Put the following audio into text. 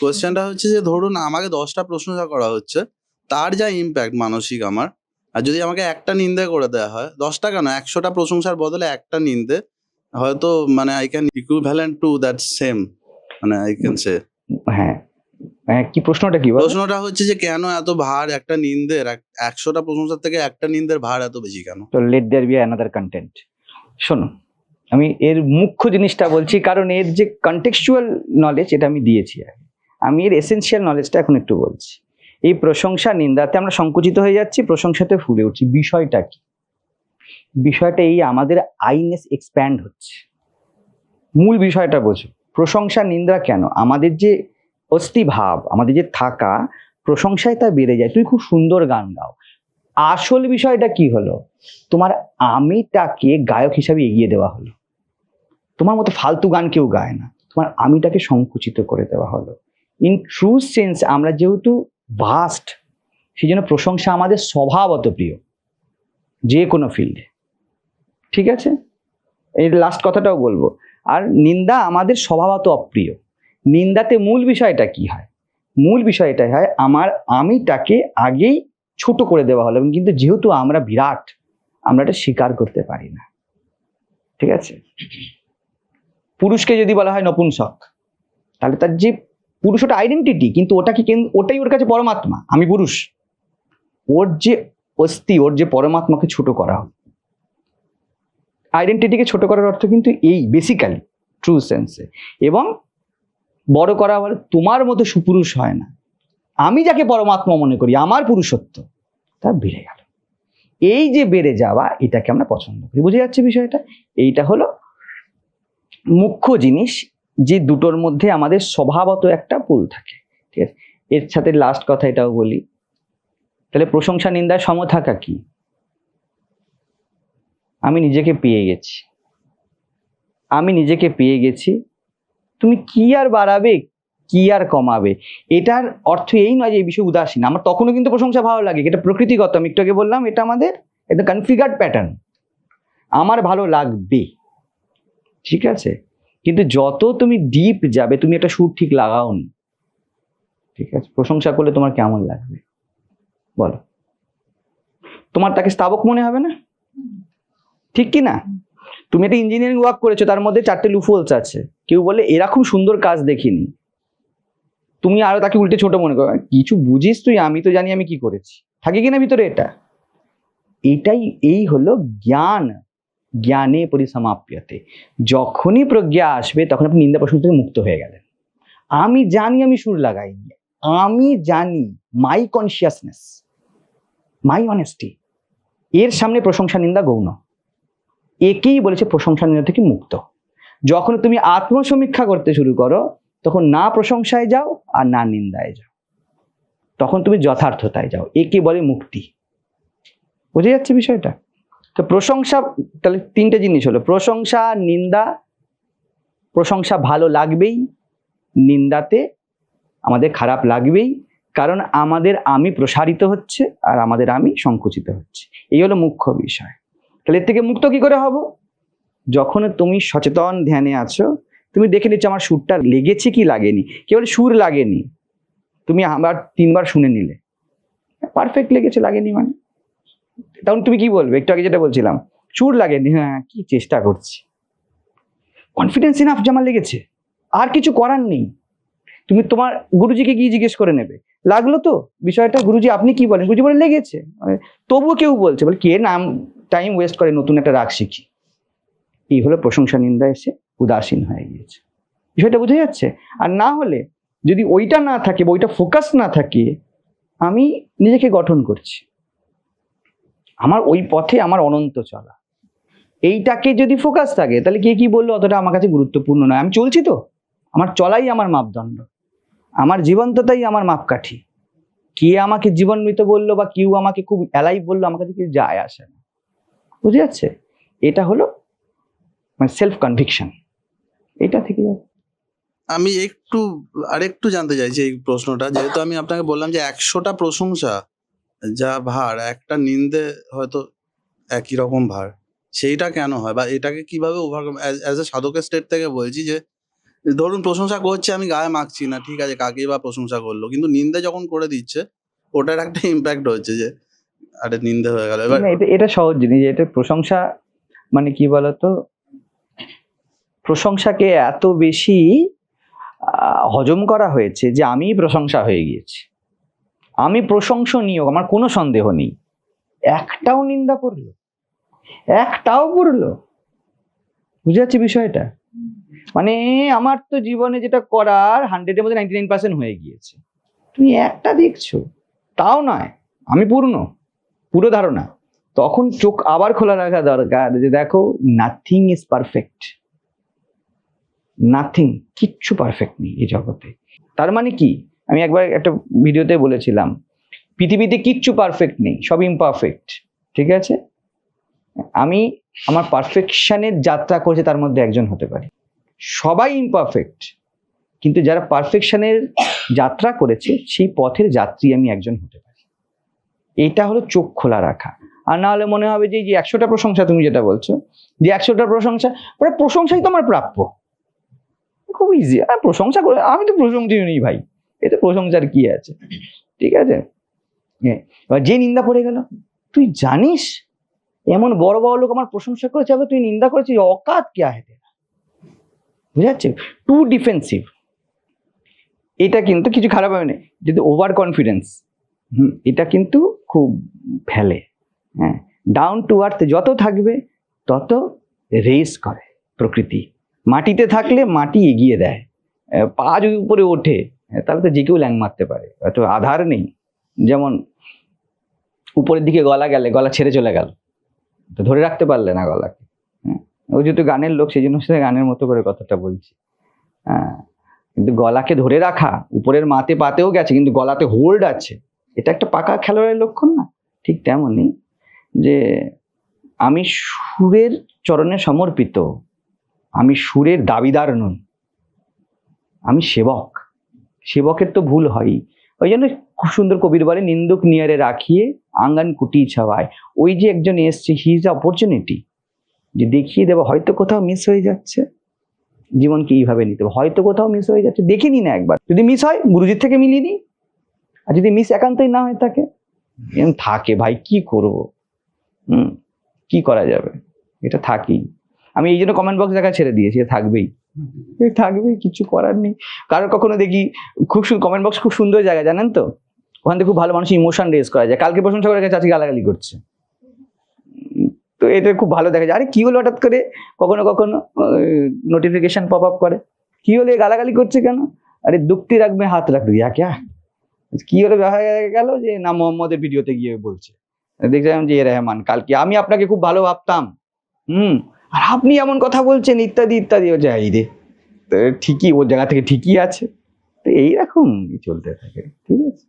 কোয়েশ্চেনটা হচ্ছে যে ধরুন আমাকে দশটা প্রশংসা করা হচ্ছে তার যা ইম্প্যাক্ট মানসিক আমার আর যদি আমাকে একটা নিন্দে করে দেওয়া হয় দশটা কেন? একশোটা প্রশংসার বদলে একটা নিন্দে হয়তো মানে I can equivalent to that same মানে আই ক্যান সে হ্যাঁ। হ্যাঁ কি প্রশ্নটা কি প্রশ্নটা হচ্ছে যে কেন এত ভার একটা নিন্দের এক- একশোটা প্রশংসার থেকে একটা নিন্দের ভার এত বেশি কেন? তো let there be another content শোনো আমি এর মুখ্য জিনিসটা বলছি কারণ এর যে কন্টেক্সচুয়াল নলেজ এটা আমি দিয়েছি আগে। আমি এর এসেনশিয়াল নলেজটা এখন একটু বলছি। এই প্রশংসা, নিন্দাতে আমরা সংকুচিত হয়ে যাচ্ছি, প্রশংসাতে ফুলে উঠছি। বিষয়টা কি? বিষয়টা এই আমাদের আইনেস এক্সপ্যান্ড হচ্ছে। মূল বিষয়টা বোঝো। প্রশংসা, নিন্দা কেন? আমাদের যে অস্থিভাব, আমাদের যে থাকা, প্রশংসায় তা বেড়ে যায়। তুমি খুব সুন্দর গান গাও। আসল বিষয়টা কি হলো? তোমার আমিটাকে গায়ক হিসাবে এগিয়ে দেওয়া হলো। তোমার মতো ফালতু গান কেউ গায় না। তোমার আমিটাকে সংকুচিত করে দেওয়া হলো। ইন ট্রু সেন্স আমরা যেহেতু ভাস্ট সেই জন্য প্রশংসা আমাদের স্বভাবত প্রিয়, যে কোনো ফিল্ডে ঠিক আছে? এই লাস্ট কথাটাও বলব। আর নিন্দা আমাদের স্বভাবত অপ্রিয়। নিন্দাতে মূল বিষয়টা কি হয়? মূল বিষয়টাই হয়, আমার আমিটাকে আগেই ছোট করে দেওয়া হলো কিন্তু যেহেতু আমরা বিরাট, আমরা এটা স্বীকার করতে পারি না। ঠিক আছে? পুরুষকে যদি বলা হয় নপুংসক, তাহলে তার যে পুরুষ ওটা আইডেন্টিটি কিন্তু ওটাকে ওটাই ওর কাছে পরমাত্মা। আমি পুরুষ। ওর যে অস্থি, ওর যে পরমাত্মাকে ছোট করা। আইডেন্টিটিকে ছোট করার অর্থ কিন্তু এই বেসিক্যালি ট্রু সেন্সে এবং বড় করা বলে তোমার মতো সুপুরুষ হয় না। আমি যাকে পরমাত্মা মনে করি, আমার পুরুষত্ব, তা বেড়ে গেল। এই যে বেড়ে যাওয়া, এটাকে আমরা পছন্দ করি। বুঝে যাচ্ছে বিষয়টা? এইটা হলো মুখ্য জিনিস যে দুটোর মধ্যে আমাদের স্বভাবত একটা পুল থাকে, ঠিক আছে? এর সাথে লাস্ট কথা এটাও বলি। তাহলে প্রশংসা নিন্দায় সম থাকা কি? আমি নিজেকে পেয়ে গেছি। আমি নিজেকে পেয়ে গেছি। তুমি কি আর বাড়াবে? কি আর কমাবে? এটার অর্থ এই নয় যে এই বিষয়ে উদাসীন। আমার তখনও কিন্তু প্রশংসা ভালো লাগে। এটা প্রকৃতিগত। আমি একটু আগে বললাম, এটা আমাদের এটা কনফিগার্ড প্যাটার্ন আমার ভালো লাগবে। ঠিক আছে? কিন্তু যত তুমি ডিপ যাবে, তুমি একটা সুর ঠিক লাগাও নি ঠিক আছে? প্রশংসা করলে তোমার কেমন লাগবে? বলো। তোমার তাকে স্থাবক মনে হবে না? ঠিক কি না? তুমি একটা ইঞ্জিনিয়ারিং ওয়ার্ক করেছ, তার মধ্যে চারটে লুফোলস আছে। কেউ বলে এরকম সুন্দর কাজ দেখিনি। তুমি আরও তাকে উল্টে ছোট মনে করো কিছু বুঝিস তুই? আমি তো জানি আমি কি করেছি। থাকে কিনা ভিতরে এটা? এটাই, এই হলো জ্ঞান। জ্ঞানে পরিসমাপ্যতে। যখনই প্রজ্ঞা আসবে, তখন আপনি নিন্দা প্রশ্ন থেকে মুক্ত হয়ে গেলেন। আমি জানি আমি সুর লাগাইনি। আমি জানি মাই কনসিয়াসনেস মাই অনেস্টি এর সামনে প্রশংসা, নিন্দা গৌণ। একেই বলেছে প্রশংসা, নিন্দা থেকে মুক্ত। যখন তুমি আত্মসমীক্ষা করতে শুরু করো, তখন না প্রশংসায় যাও আর না নিন্দায় যাও। তখন তুমি যথার্থতায় যাও। একে বলে মুক্তি। বুঝে যাচ্ছে বিষয়টা? তো প্রশংসা, তাহলে তিনটে জিনিস হলো, প্রশংসা, নিন্দা, প্রশংসা ভালো লাগবেই, নিন্দাতে আমাদের খারাপ লাগবেই, কারণ আমাদের আমি প্রসারিত হচ্ছে আর আমাদের আমি সংকুচিত হচ্ছে। এই হলো মুখ্য বিষয়। তাহলে এর থেকে মুক্ত কি করে হব? যখন তুমি সচেতন ধ্যানে আছো, তুমি দেখে নিচ্ছ আমার সুরটা লেগেছে কি লাগেনি, কেবল সুর লাগেনি। তুমি আবার তিনবার শুনে নিলে। পারফেক্ট লেগেছে, লাগেনি মানে। তখন তুমি কি বলবে? একটু আগে যেটা বলছিলাম সুর লাগেনি হ্যাঁ কি চেষ্টা করছি। কনফিডেন্স ইনাফ আমার লেগেছে। আর কিছু করার নেই। তুমি তোমার গুরুজিকে গিয়ে জিজ্ঞেস করে নেবে। লাগল তো বিষয়টা? গুরুজি, আপনি কি বলেন? গুরুজি বলে, লেগেছে। মানে তবুও কেউ বলছে, বলে, কে নাম টাইম ওয়েস্ট করে? নতুন একটা রাগ শিখি। এই হলো প্রশংসা, নিন্দা এসে উদাসীন হয়ে গিয়েছে। বিষয়টা বোঝা যাচ্ছে? আর না হলে যদি ওইটা না থাকে বা ওইটা ফোকাস না থাকে, আমি নিজেকে গঠন করছি। আমার ওই পথে আমার অনন্ত চলা। এইটাকে যদি ফোকাস থাকে, তাহলে কে কি বলল? অতটা আমার কাছে গুরুত্বপূর্ণ নয়। আমি চলছি তো। আমার চলাই আমার মাপদণ্ড। আমার জীবন্ততাই আমার মাপকাঠি। কে আমাকে জীবন মৃত বলল বা কেউ আমাকে খুব অ্যালাইভ বলল, আমার কাছে কিছু যায় আসে না। বুঝে যাচ্ছে? এটা হলো মানে সেলফ কনভিকশন এটা থেকে যাবে আমি একটু, আরেকটু জানতে চাইছি এই প্রশ্নটা। যেহেতু আমি আপনাকে বললাম যে একশোটা প্রশংসা যা ভার, একটা নিন্দে হয়তো একই রকম ভার। সেইটা কেন হয়? বা এটাকে কীভাবে ওভারকাম অ্যাজ এ সাধকের স্টেট থেকে বলছি যে, ধরুন প্রশংসা করছে, আমি গায়ে মাখছি না, ঠিক আছে, কাকেই বা প্রশংসা করল, কিন্তু নিন্দে যখন করে দিচ্ছে, ওটার একটা ইম্প্যাক্ট হচ্ছে যে, আরে নিন্দে হয়ে গেল। এবার এটা সহজ জিনিস, এটা প্রশংসা মানে কি বলতো? প্রশংসাকে এত বেশি হজম করা হয়েছে যে আমি প্রশংসা হয়ে গিয়েছি। আমি প্রশংসনীয়, আমার কোনো সন্দেহ নেই। একটাও নিন্দা করল, একটাও পড়ল বুঝে বিষয়টা? মানে আমার তো জীবনে যেটা করার হান্ড্রেডের মধ্যে নাইনটি নাইন পার্সেন্ট হয়ে গিয়েছে। তুমি একটা দেখছ, তাও নয়, আমি পূর্ণ, পুরো ধারণা। তখন চোখ আবার খোলা রাখা দরকার যে দেখো নাথিং ইজ পারফেক্ট নাথিং কিচ্ছু পারফেক্ট নেই এই জগতে। তার মানে কি? আমি একবার একটা ভিডিওতে বলেছিলাম, পৃথিবীতে কিচ্ছু পারফেক্ট নেই, সব ইমপারফেক্ট ঠিক আছে? আমি আমার পারফেকশনের যাত্রা করছে তার মধ্যে একজন হতে পারি। সবাই ইমপারফেক্ট কিন্তু যারা পারফেকশনের যাত্রা করেছে, সেই পথের যাত্রী আমি একজন হতে পারি। এটা হলো চোখ খোলা রাখা। আর না হলে মনে হবে যে যে একশোটা প্রশংসা তুমি যেটা বলছো, যে একশোটা প্রশংসা ওরা প্রশংসাই তো আমার প্রাপ্য। খুব ইজি আর প্রশংসা করে, আমি তো প্রশংসীয় নেই ভাই। এতে প্রশংসার কি আছে? ঠিক আছে? হ্যাঁ, এবার যে নিন্দা পড়ে গেল তুই জানিস? এমন বড় বড় লোক আমার প্রশংসা করেছে আবার তুই নিন্দা করেছিস? অকাত কে আছে বুঝা যাচ্ছে টু ডিফেন্সিভ এটা কিন্তু কিছু খারাপ হবে না। যদি ওভার কনফিডেন্স হুম এটা কিন্তু খুব ফেলে। হ্যাঁ ডাউন টু আর্থ যত থাকবে তত রেস করে প্রকৃতি। মাটিতে থাকলে মাটি এগিয়ে দেয়। পা যদি উপরে ওঠে তাহলে তো যে কেউ ল্যাং মারতে পারে হয়তো আধার নেই। যেমন উপরের দিকে গলা গেলে গলা ছেড়ে চলে গেল তো ধরে রাখতে পারলে না গলাকে। হ্যাঁ, ওই যেহেতু গানের লোক সেই জন্য সে গানের মতো করে কথাটা বলছি। হ্যাঁ কিন্তু গলাকে ধরে রাখা উপরের মাতে পাতেও গেছে কিন্তু গলাতে হোল্ড আছে এটা একটা পাকা খেলোয়াড়ের লক্ষণ না? ঠিক তেমনই যে আমি সুরের চরণে সমর্পিত আমি সুরের দাবিদার নই আমি সেবক। সেবকের তো ভুল হয়ই। ওই জন্য খুব সুন্দর কবির বলে নিন্দুক নিয়ারে রাখিয়ে আঙ্গান কুটি ছাওয়ায়। ওই যে একজন এসছে হি ইজ অপরচুনিটি যে দেখিয়ে দেবো, হয়তো কোথাও মিস হয়ে যাচ্ছে। জীবনকে এইভাবে নিতে হবে। হয়তো কোথাও মিস হয়ে যাচ্ছে। দেখে নি না একবার। যদি মিস হয়, গুরুজির থেকে মিলিয়ে নিই। আর যদি মিস একান্তই না হয়ে থাকে থাকে, ভাই, কি করব? হুম, কি করা যাবে? এটা থাকেই। আমি এই জন্য কমেন্ট বক্স দেখা ছেড়ে দিয়েছি থাকবেই। এ থাকবেই, কিছু করার নেই। কারোর কখনো দেখি খুব কমেন্ট বক্স খুব সুন্দর জায়গা, জানেন তো? ওখান থেকে খুব ভালো মানুষ ইমোশন রেজ করা যায়। কালকে প্রশংসা করে গেছে, আজকে গালাগালি করছে। তো এটা খুব ভালো দেখা যায়। আরে, কি হলো হঠাৎ করে? কখনো কখনো নোটিফিকেশন পপ আপ করে। কি হলো গালাগালি করছে কেন? আরে, দুঃখতি রাখবে, হাত রাখবে। ইয়া, ক্যা? কি হলো গেল যে না, মোহাম্মদের ভিডিওতে গিয়ে বলছে। দেখছিলাম যে এ রহমান, কালকে আমি আপনাকে খুব ভালো ভাবতাম। হুম আর আপনি এমন কথা বলছেন, ইত্যাদি ইত্যাদি, ও যাই রে। ঠিকই, ওর জায়গা থেকে ঠিকই আছে। তো এইরকম চলতে থাকে, ঠিক আছে?